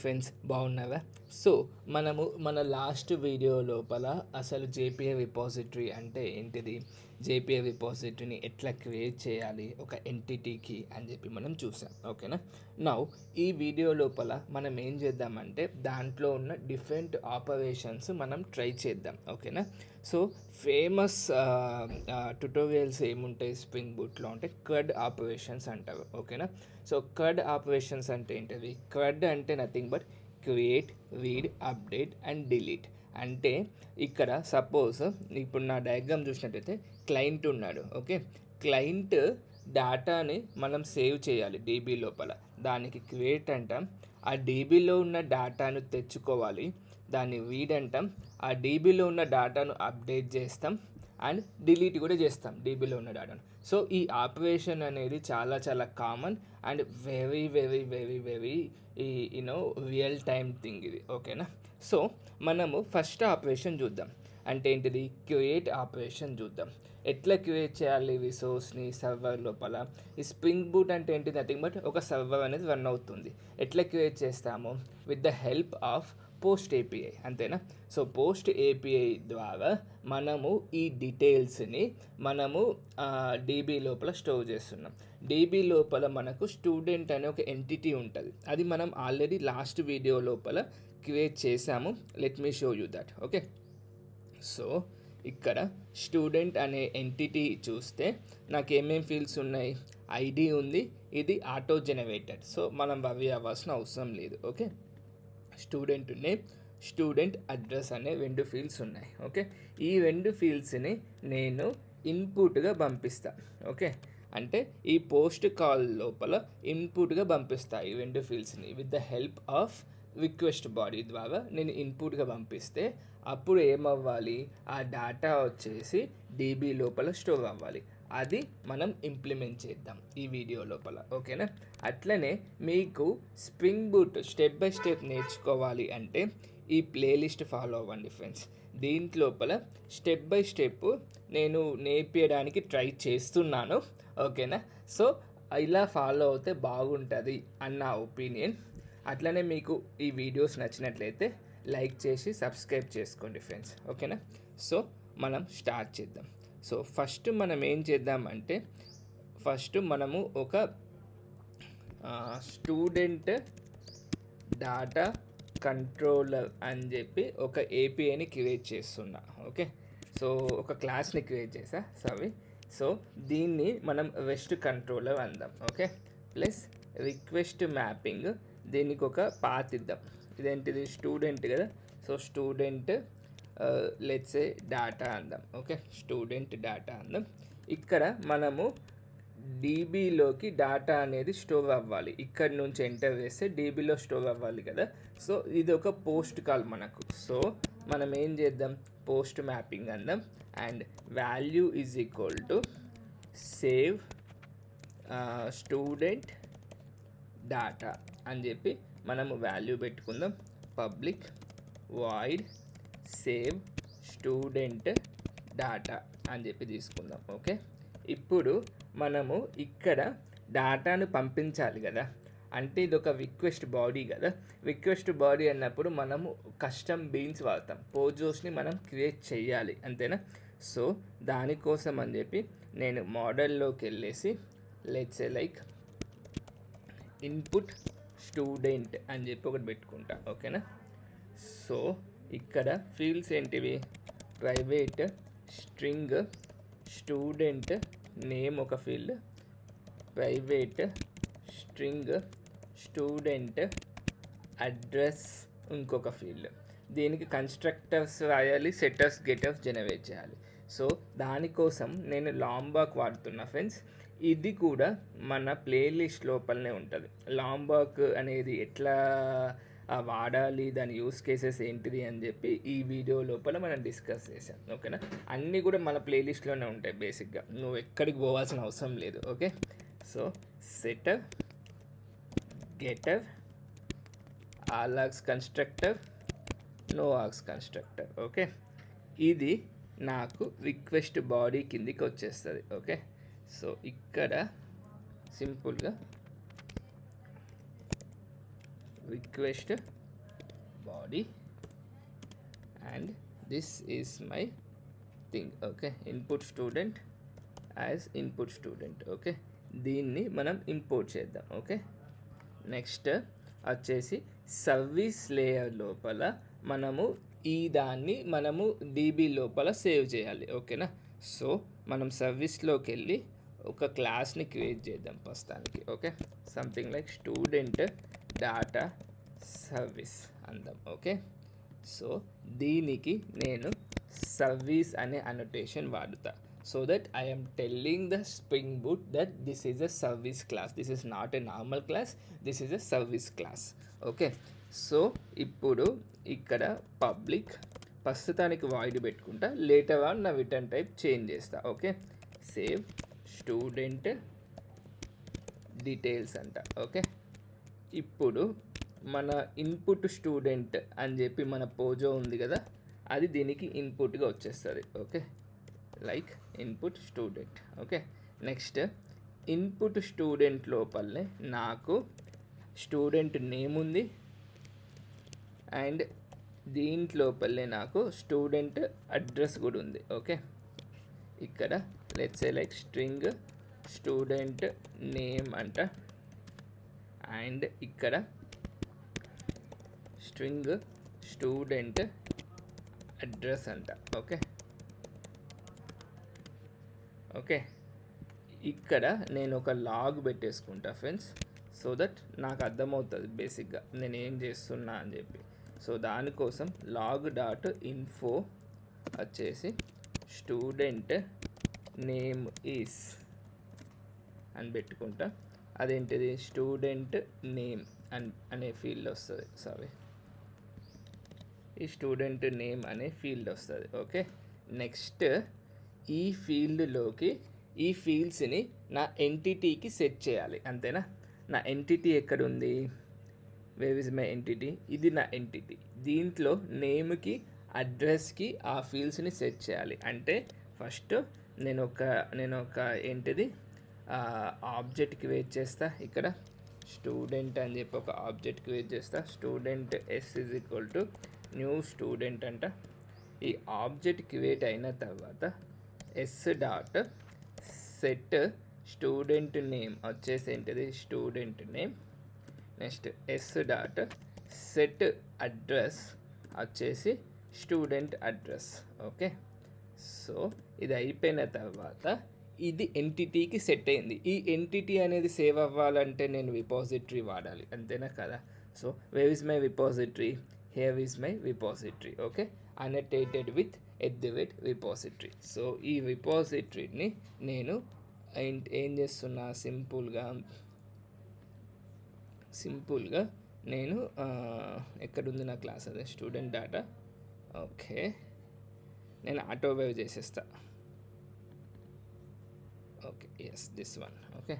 Friends బాగున్నారా so మనము మన లాస్ట్ వీడియో లోపల అసలు జేపీఏ రిపాజిటరీ అంటే ఏంటిది? జేపీఏ డిపాజిట్ని ఎట్లా క్రియేట్ చేయాలి ఒక ఎంటిటీకి అని చెప్పి మనం చూసాం. ఓకేనా? నౌ ఈ వీడియో లోపల మనం ఏం చేద్దామంటే దాంట్లో ఉన్న డిఫరెంట్ ఆపరేషన్స్ మనం ట్రై చేద్దాం. ఓకేనా? సో ఫేమస్ ట్యుటోరియల్స్ ఏముంటాయి స్ప్రింగ్ బూట్లో అంటే కర్డ్ ఆపరేషన్స్ అంటారు. ఓకేనా? సో కర్డ్ ఆపరేషన్స్ అంటే ఏంటిది? కర్డ్ అంటే nothing but create read update and delete. అంటే ఇక్కడ సపోజ్ ఇప్పుడు నా డయాగ్రామ్ చూసినట్టయితే క్లయింట్ ఉన్నాడు ఓకే? క్లయింట్ డేటాని మనం సేవ్ చేయాలి డీబీ లోపల. దానికి క్రియేట్ అంటాం. ఆ డీబీలో ఉన్న డేటాను తెచ్చుకోవాలి. దాన్ని వీడ్ అంటాం. ఆ డీబీలో ఉన్న డేటాను అప్డేట్ చేస్తాం అండ్ డిలీట్ కూడా చేస్తాం డీబీలో ఉన్న డేటాను. సో ఈ ఆపరేషన్ అనేది చాలా చాలా common and very very very very ఈ you know real time thing ఇది ఓకేనా? సో మనము ఫస్ట్ ఆపరేషన్ చూద్దాం. అంటే ఏంటిది? క్రియేట్ ఆపరేషన్ చూద్దాం. ఎట్లా క్రియేట్ చేయాలి రిసోర్స్ని సర్వర్ లోపల? ఈ స్ప్రింగ్ బూట్ అంటే ఏంటి నథింగ్ బట్ ఒక సర్వర్ అనేది రన్ అవుతుంది. ఎట్లా క్రియేట్ చేస్తాము? With the help of post API అంతేనా? సో పోస్ట్ ఏపీఐ ద్వారా మనము ఈ డీటెయిల్స్ని మనము డీబీ లోపల స్టోర్ చేస్తున్నాం. డీబీ లోపల మనకు స్టూడెంట్ అనే ఒక ఎంటిటీ ఉంటుంది. అది మనం ఆల్రెడీ లాస్ట్ వీడియో లోపల క్రియేట్ చేసాము let me show you that okay so ఇక్కడ స్టూడెంట్ అనే ఎంటిటీ చూస్తే నాకు ఏమేమి ఫీల్డ్స్ ఉన్నాయి? ఐడి ఉంది. ఇది ఆటో జనరేటెడ్. సో మనం అవి అవ్వాల్సిన అవసరం లేదు. Okay? Student name student address అనే రెండు ఫీల్డ్స్ ఉన్నాయి. ఓకే? ఈ రెండు ఫీల్డ్స్ని నేను ఇన్పుట్గా పంపిస్తా. ఓకే? అంటే ఈ పోస్ట్ కాల్ లోపల ఇన్పుట్గా పంపిస్తా ఈ రెండు ఫీల్డ్స్ని with the help of request body ద్వారా నేను ఇన్పుట్గా పంపిస్తే అప్పుడు ఏమవ్వాలి? ఆ డేటా వచ్చేసి డీబీ లోపల స్టోర్ అవ్వాలి. అది మనం ఇంప్లిమెంట్ చేద్దాం ఈ వీడియో లోపల. ఓకేనా? అట్లనే మీకు spring boot step by step నేర్చుకోవాలి అంటే ఈ ప్లేలిస్ట్ ఫాలో అవ్వండి ఫ్రెండ్స్ దీంట్లోపల స్టెప్ బై స్టెప్ నేను నేర్పించడానికి ట్రై చేస్తున్నాను. ఓకేనా? సో ఇలా ఫాలో అవుతే బాగుంటుంది అన్న ఒపీనియన్ అట్లనే మీకు ఈ వీడియోస్ నచ్చినట్లయితే లైక్ చేసి సబ్స్క్రైబ్ చేసుకోండి ఫ్రెండ్స్. ఓకేనా? సో మనం స్టార్ట్ చేద్దాం. సో ఫస్ట్ మనం ఏం చేద్దామంటే ఫస్ట్ మనము ఒక స్టూడెంట్ డాటా కంట్రోలర్ అని చెప్పి ఒక ఏపీఐని క్రియేట్ చేస్తున్నా. ఓకే? సో ఒక క్లాస్ని క్రియేట్ చేసా. సవి సో దీన్ని మనం రెస్ట్ కంట్రోలర్ అందాం. ఓకే? ప్లస్ రిక్వెస్ట్ మ్యాపింగ్ దీనికి ఒక పాత్ ఇద్దాం. ఇదేంటిది స్టూడెంట్ కదా. So student let's say data అందాం ఓకే స్టూడెంట్ డేటా అందాం ఇక్కడ మనము డీబీలోకి డేటా అనేది స్టోర్ అవ్వాలి. ఇక్కడ నుంచి ఎంటర్ చేస్తే డీబీలో స్టోర్ అవ్వాలి కదా. సో ఇది ఒక పోస్ట్ కాల్ మనకు. సో మనం ఏం చేద్దాం? పోస్ట్ మ్యాపింగ్ అందాం and value is equal to save student data అని చెప్పి మనము వాల్యూ పెట్టుకుందాం. Public void save student data అని చెప్పి తీసుకుందాం. ఓకే ఇప్పుడు మనము ఇక్కడ డాటాను పంపించాలి కదా. అంటే ఇది ఒక రిక్వెస్ట్ బాడీ కదా. రిక్వెస్ట్ బాడీ అన్నప్పుడు మనము కస్టమ్ బీన్స్ వాడతాం. పోజోస్ని మనం క్రియేట్ చేయాలి. అంతేనా? సో దానికోసం అని చెప్పి నేను మోడల్లోకి వెళ్ళేసి లెట్స్ లైక్ ఇన్పుట్ స్టూడెంట్ అని చెప్పి ఒకటి పెట్టుకుంటా ఓకేనా సో ఇక్కడ ఫీల్డ్స్ ఏంటివి? ప్రైవేట్ స్ట్రింగ్ స్టూడెంట్ నేమ్ ఒక field private string student address ఇంకొక ఫీల్డ్ దీనికి కన్స్ట్రక్టర్స్ రాయాలి సెటర్స్ గెటర్స్ జనరేట్ చేయాలి. సో దానికోసం నేను లాంబాక్ వాడుతున్నా ఫ్రెండ్స్ ఇది కూడా మన ప్లేలిస్ట్ లోపలనే ఉంటుంది. లాంబాక్ అనేది ఎట్లా వాడాలి దాని యూస్ కేసెస్ ఏంటిది అని చెప్పి ఈ వీడియో లోపల మనం డిస్కస్ చేసాం ఓకేనా? అన్నీ కూడా మన ప్లేలిస్ట్లోనే ఉంటాయి బేసిక్గా నువ్వు ఎక్కడికి పోవాల్సిన అవసరం లేదు okay? So setter getter all args constructor no args constructor okay? ఇది నాకు రిక్వెస్ట్ బాడీ కిందికి వచ్చేస్తుంది ఓకే? సో ఇక్కడ సింపుల్గా request body and this is my thing okay? Input student as input student okay? దీన్ని మనం ఇంపోర్ట్ చేద్దాం ఓకే? నెక్స్ట్ వచ్చేసి సర్వీస్ లేయర్ లోపల మనము ఈ దాన్ని మనము డీబీ లోపల సేవ్ చేయాలి ఓకేనా? సో మనం సర్వీస్లోకి వెళ్ళి ఒక క్లాస్ని క్రియేట్ చేద్దాం ప్రస్తుతానికి okay? Something like student data service అందాం ఓకే? సో దీనికి నేను సర్వీస్ అనే annotation వాడుతా. So that I telling the spring boot that this is a service class. This is not a normal class this is a service class okay? So ఇప్పుడు ఇక్కడ public ప్రస్తుతానికి void పెట్టుకుంటా. Later on నా return type change చేస్తా okay? Save. Student details అంట okay? ఇప్పుడు మన input student అని చెప్పి మన పోజో ఉంది కదా అది దీనికి ఇన్పుట్గా వచ్చేస్తుంది okay? Like input student okay? Next input student లోపలనే నాకు స్టూడెంట్ నేమ్ ఉంది అండ్ దీంట్లోపల్లే నాకు స్టూడెంట్ అడ్రస్ కూడా ఉంది ఓకే? ఇక్కడ let's a like string student name అంట. అండ్ ఇక్కడ స్ట్రింగ్ స్టూడెంట్ అడ్రస్ అంట. ఓకే ఓకే ఇక్కడ నేను ఒక లాగ్ పెట్టేసుకుంటా ఫ్రెండ్స్ సో దట్ నాకు అర్థమవుతుంది బేసిక్గా నేను ఏం చేస్తున్నా అని చెప్పి. సో దానికోసం లాగ్ డాట్ ఇన్ఫో వచ్చేసి స్టూడెంట్ నేమ్ ఈస్ అని పెట్టుకుంటా. అదేంటిది? స్టూడెంట్ నేమ్ అన్ అనే ఫీల్డ్ వస్తుంది. సారీ ఈ స్టూడెంట్ నేమ్ అనే ఫీల్డ్ వస్తుంది. ఓకే? నెక్స్ట్ ఈ ఫీల్డ్లోకి ఈ ఫీల్డ్స్ని నా ఎంటిటీకి సెట్ చేయాలి. అంతేనా? నా ఎంటిటీ ఎక్కడుంది? వేవ్ ఇస్ మై ఎంటిటీ ఇది నా ఎంటిటీ దీంట్లో నేమ్కి అడ్రస్కి ఆ ఫీల్డ్స్ని సెట్ చేయాలి. అంటే ఫస్ట్ నేను ఒక నేను ఒక ఏంటిది ఆబ్జెక్ట్ వెయిట్ చేస్తా ఇక్కడ. స్టూడెంట్ అని చెప్పి ఒక ఆబ్జెక్ట్కి వెయిట్ చేస్తా. Student s is equal to new student అంట. ఈ ఆబ్జెక్ట్ క్రియేట్ అయిన తర్వాత s dot set student name వచ్చేసి ఏంటిది? Student name next s dot set address వచ్చేసి స్టూడెంట్ అడ్రస్ ఓకే సో ఇది అయిపోయిన తర్వాత ఇది ఎంటిటీకి సెట్ అయింది. ఈ ఎంటిటీ అనేది సేవ్ అవ్వాలంటే నేను విపాజిటరీ వాడాలి. అంతేనా కదా? So wave is my repository have is my repository okay annotated with at the with repository so ఈ విపాజిటరీని నేను ఏం- చేస్తున్నా? సింపుల్గా సింపుల్గా నేను ఎక్కడుంది నా క్లాస్? అదే స్టూడెంట్ డాటా ఓకే నేను ఆటో వేవ్ చేసేస్తా. Okay yes this one okay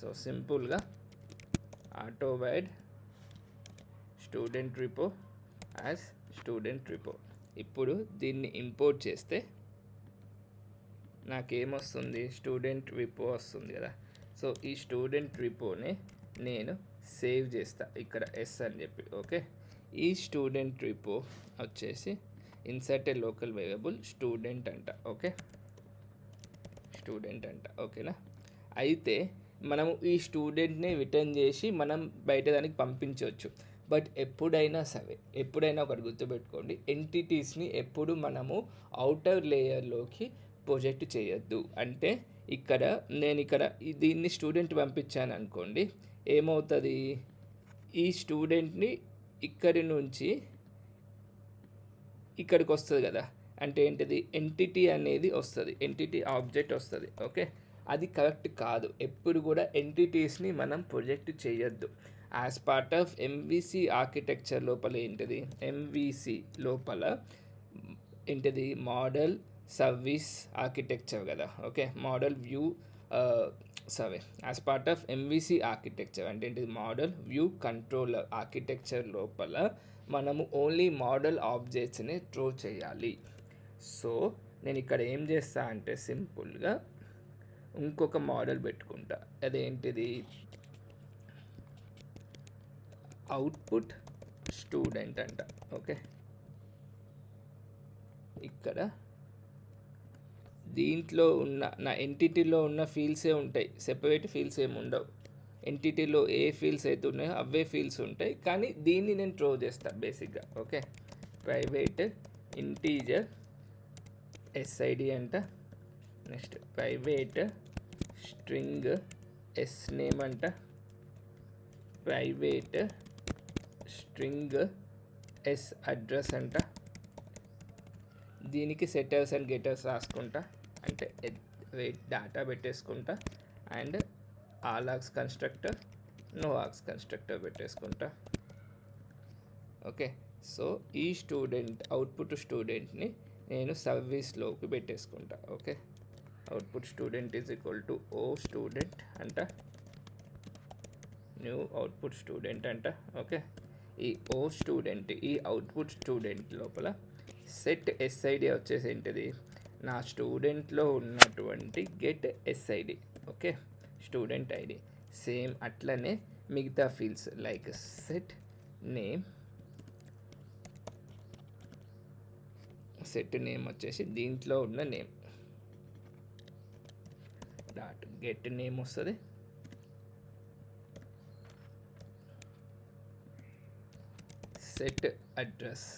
so సింపుల్గా ఆటో wide student repo as student repo. ఇప్పుడు దీన్ని ఇంపోర్ట్ చేస్తే నాకేమొస్తుంది? స్టూడెంట్ రిపో వస్తుంది కదా. సో ఈ స్టూడెంట్ రిపోని నేను సేవ్ చేస్తా. ఇక్కడ ఎస్ అని చెప్పి ఓకే ఈ స్టూడెంట్ రిపో వచ్చేసి insert a local variable student అంట ఓకే స్టూడెంట్ అంట ఓకేనా అయితే మనము ఈ స్టూడెంట్ని రిటర్న్ చేసి మనం బయట దానికి పంపించవచ్చు. బట్ ఎప్పుడైనా సరే ఎప్పుడైనా ఒకటి గుర్తుపెట్టుకోండి ఎంటిటీస్ని ఎప్పుడు మనము అవుటర్ లేయర్లోకి ప్రొజెక్ట్ చేయొద్దు. అంటే ఇక్కడ నేను ఇక్కడ దీన్ని స్టూడెంట్ పంపించాను అనుకోండి ఏమవుతుంది? ఈ స్టూడెంట్ని ఇక్కడి నుంచి ఇక్కడికి వస్తుంది కదా. అంటే ఏంటిది? ఎంటిటీ అనేది వస్తుంది. ఎంటిటీ ఆబ్జెక్ట్ వస్తుంది. ఓకే? అది కరెక్ట్ కాదు. ఎప్పుడు కూడా ఎంటిటీస్ని మనం ప్రొజెక్ట్ చేయొద్దు. As part of MVC architecture లోపల ఏంటిది? ఎంవిసి లోపల ఏంటిది? మోడల్ సర్వీస్ ఆర్కిటెక్చర్ కదా. ఓకే? మోడల్ వ్యూ సరే as part of MVC architecture అంటే ఏంటిది? మోడల్ వ్యూ కంట్రోలర్ ఆర్కిటెక్చర్ లోపల మనము ఓన్లీ మోడల్ ఆబ్జెక్ట్స్ని త్రో చేయాలి. సో నేను ఇక్కడ ఏం చేస్తా అంటే సింపుల్గా ఇంకొక మోడల్ పెట్టుకుంటా. అదేంటిది? అవుట్పుట్ స్టూడెంట్ అంట. ఓకే ఇక్కడ దీంట్లో ఉన్న నా ఎంటిటీలో ఉన్న ఫీల్డ్సే ఉంటాయి. సెపరేట్ ఫీల్డ్స్ ఏమి ఉండవు. ఎంటిటీలో ఏ ఫీల్డ్స్ అయితే ఉన్నాయో అవే ఫీల్డ్స్ ఉంటాయి. కానీ దీన్ని నేను ట్రో చేస్తాను బేసిక్గా ఓకే ప్రైవేట్ ఇంటీజర్ ఎస్ఐడి అంట. Next private string S name అంట. ప్రైవేట్ స్ట్రింగ్ ఎస్ అడ్రస్ అంట. దీనికి సెటర్స్ అండ్ గెటర్స్ రాసుకుంటా. అంటే data పెట్టేసుకుంటా. And all args constructor no args constructor పెట్టేసుకుంటా. Okay so ఈ స్టూడెంట్ అవుట్పుట్ స్టూడెంట్ని నేను సర్వీస్లోకి పెట్టేసుకుంటా. Okay output student is equal to O student అంట. న్యూ అవుట్పుట్ స్టూడెంట్ అంట. ఓకే ఈ ఓ స్టూడెంట్ ఈ అవుట్పుట్ స్టూడెంట్ లోపల సెట్ ఎస్ఐడి వచ్చేసి ఏంటిది? నా స్టూడెంట్లో ఉన్నటువంటి get SID okay student ID same అట్లనే మిగతా fields like set name. Set name వచ్చేసి దీంట్లో ఉన్న నేమ్. డాట్ గెట్ నేమ్ వస్తుంది. సెట్ అడ్రస్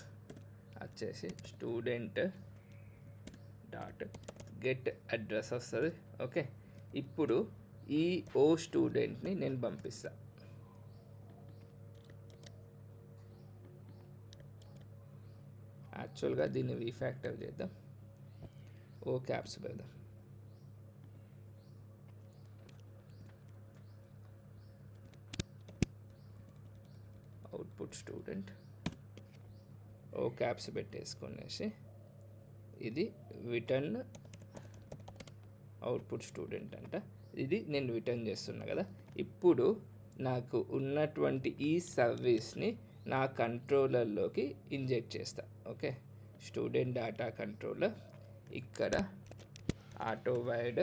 వచ్చేసి స్టూడెంట్ డాట్ గెట్ అడ్రస్ వస్తుంది. ఓకే ఇప్పుడు ఈ ఓ స్టూడెంట్ని నేను పంపిస్తా. యాక్చువల్గా దీన్ని రీఫ్యాక్టర్ చేద్దాం. ఓ క్యాప్స్ పెడదాం. Output student. ఓ క్యాప్స్ పెట్టేసుకునేసి ఇది రిటర్న్ అవుట్పుట్ స్టూడెంట్ అంట. ఇది నేను రిటర్న్ చేస్తున్నా కదా. ఇప్పుడు నాకు ఉన్నటువంటి ఈ సర్వీస్ని నా కంట్రోలర్లోకి ఇంజెక్ట్ చేస్తా. ఓకే స్టూడెంట్ డేటా కంట్రోలర్ ఇక్కడ ఆటో wide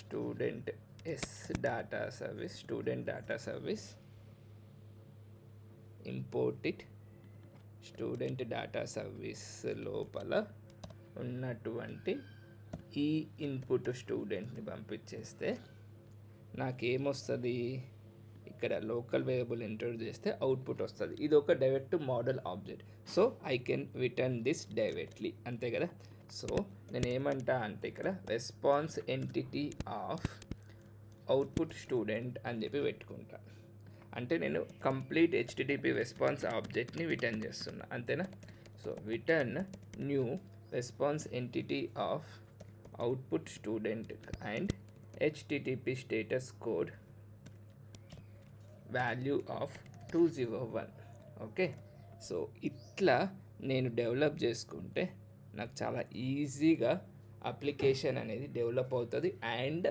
student S data service student data service import it student data service లోపల ఉన్నటువంటి ఈ ఇన్పుట్ స్టూడెంట్ని పంపించేస్తే నాకేమొస్తుంది? ఇక్కడ లోకల్ వేరియబుల్ ఎంటర్ చేస్తే అవుట్పుట్ వస్తుంది. ఇది ఒక direct model object so I can return this directly అంతే కదా? సో నేను ఏమంటా అంటే ఇక్కడ response entity of output student అని చెప్పి పెట్టుకుంటా. అంటే నేను కంప్లీట్ హెచ్టిటిపి రెస్పాన్స్ ఆబ్జెక్ట్ని రిటర్న్ చేస్తున్నా. అంతేనా? So return new response entity of output student and HTTP status code value of two zero one okay so ఇట్లా నేను డెవలప్ చేసుకుంటే నాకు చాలా ఈజీగా అప్లికేషన్ అనేది డెవలప్ అవుతుంది and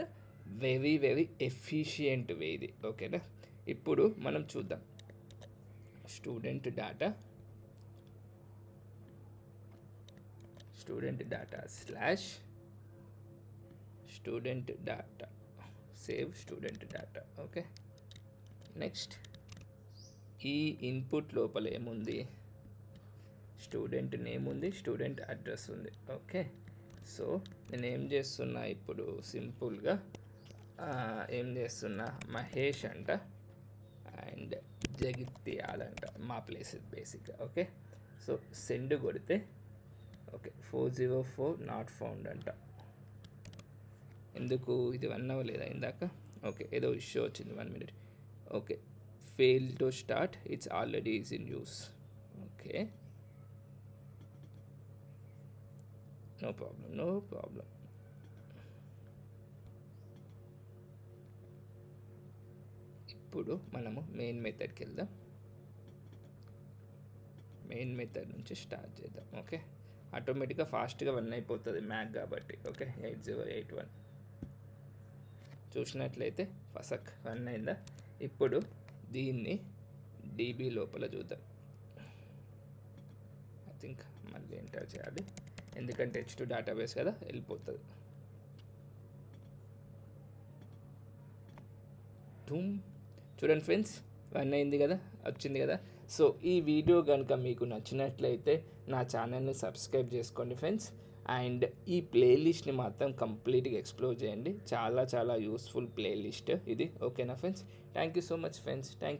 very very efficient way ఇది. ఓకేనా ఇప్పుడు మనం చూద్దాం. Student data student data slash student data save student data okay next ఈ ఇన్పుట్ లోపల ఏముంది? స్టూడెంట్ నేమ్ ఉంది స్టూడెంట్ అడ్రస్ ఉంది ఓకే సో నేను ఏం చేస్తున్నా ఇప్పుడు? సింపుల్గా ఏం చేస్తున్నా? మహేష్ అంట అండ్ జగిత్యాల్ అంట మా ప్లేస్ బేసిక్గా ఓకే సో సెండ్ కొడితే okay four zero four not found అంట. ఎందుకు ఇది వన్ అవ్వలేదా ఇందాక? ఓకే ఏదో ఇష్యూ వచ్చింది one minute okay fail to start it's already is in use okay no problem no problem ఇప్పుడు మనము మెయిన్ మెథడ్కి వెళ్దాం. మెయిన్ మెథడ్ నుంచి స్టార్ట్ చేద్దాం ఓకే ఆటోమేటిక్గా ఫాస్ట్గా వన్ అయిపోతుంది మ్యాక్ కాబట్టి okay eight zero eight one చూసినట్లయితే ఫసక్ రన్ అయిందా? ఇప్పుడు దీన్ని డీబీ లోపల చూద్దాం. ఐ థింక్ మళ్ళీ ఎంటర్ చేయాలి. ఎందుకంటే హెచ్ టూ డేటాబేస్ కదా వెళ్ళిపోతుంది. ధూమ్. చూడండి ఫ్రెండ్స్ రన్ అయింది కదా వచ్చింది కదా. సో ఈ వీడియో కనుక మీకు నచ్చినట్లయితే నా ఛానల్ని సబ్స్క్రైబ్ చేసుకోండి ఫ్రెండ్స్ అండ్ ఈ ప్లేలిస్ట్ని మాత్రం కంప్లీట్గా ఎక్స్ప్లోర్ చేయండి. చాలా చాలా యూస్ఫుల్ ప్లేలిస్ట్ ఇది. ఓకేనా friends? Thank you so much friends. Thank